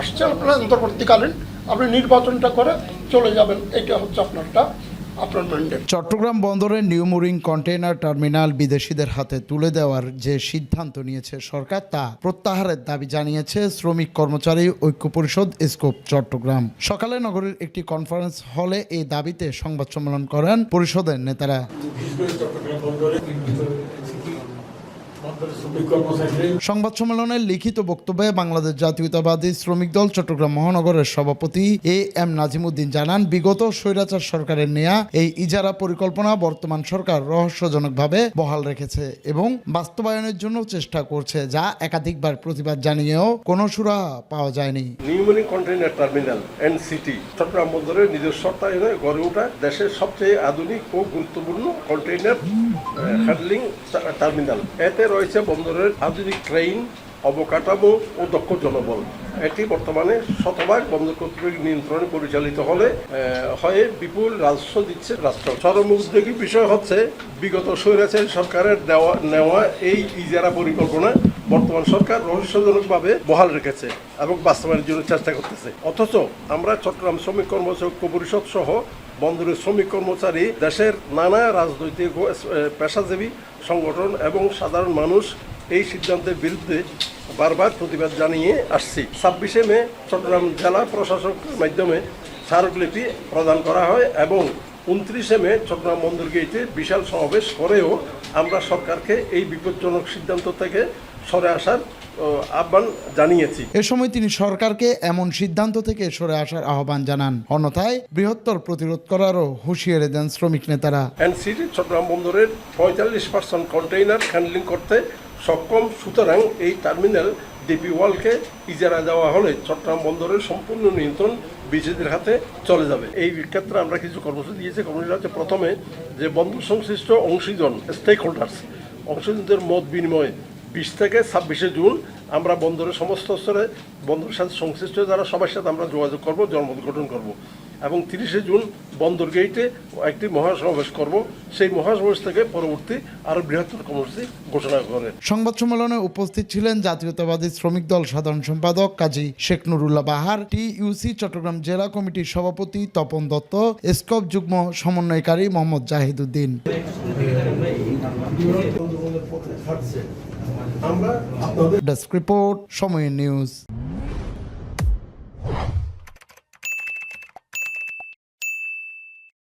আসছে আপনারা অন্তর্বর্তীকালীন আপনি নির্বাচনটা করে চলে যাবেন। এটা হচ্ছে আপনারটা আপনার চট্টগ্রাম বন্দরের নিউ মুরিং কন্টেইনার টার্মিনাল বিদেশিদের হাতে তুলে দেওয়ার যে সিদ্ধান্ত নিয়েছে সরকার তা প্রত্যাহারের দাবি জানিয়েছে শ্রমিক কর্মচারী ঐক্য পরিষদ স্কোপ চট্টগ্রাম। সকালে নগরীর একটি কনফারেন্স হলে এই দাবিতে সংবাদ সম্মেলন করেন পরিষদের নেতারা বিশেষ করে চট্টগ্রাম বন্দরে নির্মিত সিটি বন্দরের শ্রমিক কর্মচারীদের সংবাদ সম্মেলনে লিখিত বক্তব্যে বাংলাদেশ জাতীয়তাবাদী শ্রমিক দল চট্টগ্রাম মহানগরের সভাপতি এ এম নাজিমুদ্দিন জানান, বিগত স্বৈরাচার সরকারের নেয়া এই ইজারা পরিকল্পনা বর্তমান সরকার রহস্যজনকভাবে বহাল রেখেছে এবং বাস্তবায়নের জন্য চেষ্টা করছে, যা একাধিকবার প্রতিবাদ জানিয়েও কোনো সুরাহা পাওয়া যায়নি। নিউমনি কন্টেইনার টার্মিনাল এনসিটি চট্টগ্রাম বন্দরের নিজস্ব গড়ে ওঠা দেশের সবচেয়ে আধুনিক ও গুরুত্বপূর্ণ কন্টেইনার হ্যান্ডলিং টার্মিনাল। এতে রয়েছে বন্দরের আধুনিক ট্রেন অবকাঠামো ও দক্ষ জনবল। এটি বর্তমানে শতভাগ বন্দর কর্তৃপক্ষ নিয়ন্ত্রণে পরিচালিত হলে হয়ে বিপুল রাজস্ব দিচ্ছে রাষ্ট্র। চরম উদ্যোগী বিষয় হচ্ছে, বিগত স্বৈরাচারী সরকারের দেওয়া, নেওয়া এই ইজারা পরিকল্পনা বর্তমান সরকার রহস্যজনকভাবে বহাল রেখেছে এবং বাস্তবায়নের জন্য চেষ্টা করতেছে। অথচ আমরা চট্টগ্রাম শ্রমিক কর্মচারী পরিষদ সহ বন্দরের শ্রমিক কর্মচারী দেশের নানা রাজনৈতিক পেশাজীবী সংগঠন এবং সাধারণ মানুষ এই সিদ্ধান্তের বিরুদ্ধে বারবার প্রতিবাদ জানিয়ে আসছি। ছাব্বিশে মে চট্টগ্রাম জেলা প্রশাসকের মাধ্যমে স্মারকলিপি প্রদান করা হয় এবং উনত্রিশে মে চট্টগ্রাম বন্দর গেটে বিশাল সমাবেশ করেও আমরা সরকারকে এই বিপজ্জনক সিদ্ধান্ত থেকে সরে আসার আহ্বান জানিয়েছি। এ সময় তিনি সরকারকে এমন সিদ্ধান্ত থেকে সরে আসার আহ্বান জানান। অন্যথায় বৃহত্তর প্রতিরোধ করারও হুঁশিয়ারি দেন শ্রমিক নেতারা। এনসিটি চট্টগ্রাম বন্দরের পঁয়তাল্লিশ পার্সেন্ট কন্টেইনার হ্যান্ডলিং করতে সক্ষম। সুতরাং এই টার্মিনাল ডিপি ওয়ালকে ইজারা দেওয়া হলে চট্টগ্রাম বন্দরের সম্পূর্ণ নিয়ন্ত্রণ বিজেদের হাতে চলে যাবে। এই ক্ষেত্রে আমরা কিছু কর্মসূচি দিয়েছি। কর্মসূচি হচ্ছে প্রথমে যে বন্দর সংশ্লিষ্ট অংশীজন স্টেক হোল্ডার্স অংশীজনদের মত বিনিময় বিশ থেকে ছাব্বিশে জুন আমরা বন্দরের সমস্ত স্তরে বন্দরের সাথে সংশ্লিষ্ট যারা সবার সাথে আমরা যোগাযোগ করব, জনমত গঠন করব। এবং তিরিশে জুন বন্দর গেইটে একটি মহাসমাবেশ করব। সেই মহাসমাবেশ থেকে পরবর্তী আরও বৃহত্তর কর্মসূচি ঘোষণা করে সংবাদ সম্মেলনে উপস্থিত ছিলেন জাতীয়তাবাদী শ্রমিক দল সাধারণ সম্পাদক কাজী শেখ নুরুল্লাহ বাহার টিইউসি চট্টগ্রাম জেলা কমিটির সভাপতি তপন দত্ত স্কপ যুগ্ম সমন্বয়কারী মোহাম্মদ জাহিদুদ্দিন। আমরা আপনাদের ডেস্ক রিপোর্ট সময় নিউজ।